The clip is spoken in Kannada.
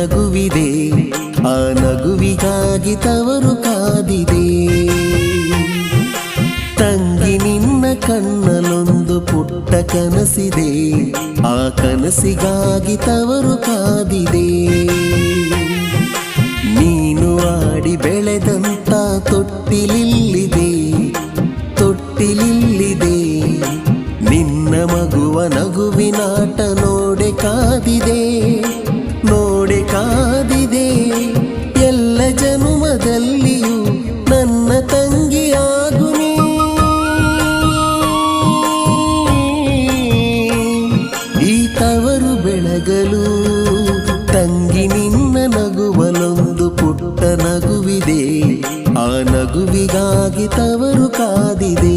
ನಗುವಿದೆ, ಆ ನಗುವಿಗಾಗಿ ತವರು ಕಾದಿದೆ. ತಂಗಿ ನಿನ್ನ ಕಣ್ಣಲೊಂದು ಪುಟ್ಟ ಕನಸಿದೆ, ಆ ಕನಸಿಗಾಗಿ ತವರು ಕಾದಿದೆ. ನೀನು ಆಡಿ ಬೆಳೆದಂತ ತೊಟ್ಟಿಲಿಲ್ಲಿದೆ ತೊಟ್ಟಿಲಿಲ್ಲಿದೆ ನಿನ್ನ ಮಗುವ ನಗುವಿನಾಟ ನೋಡೆ ಕಾದಿದೆ. ಕಾದಿದೆ ಎಲ್ಲ ಜನುಮದಲ್ಲಿಯೂ ನನ್ನ ತಂಗಿಯಾಗುನಿ ಈ ತವರು ಬೆಳಗಲು ತಂಗಿ ನಿನ್ನ ನಗುವಲೊಂದು ಪುಟ್ಟ ನಗುವಿದೆ. ಆ ನಗುವಿಗಾಗಿ ತವರು ಕಾದಿದೆ.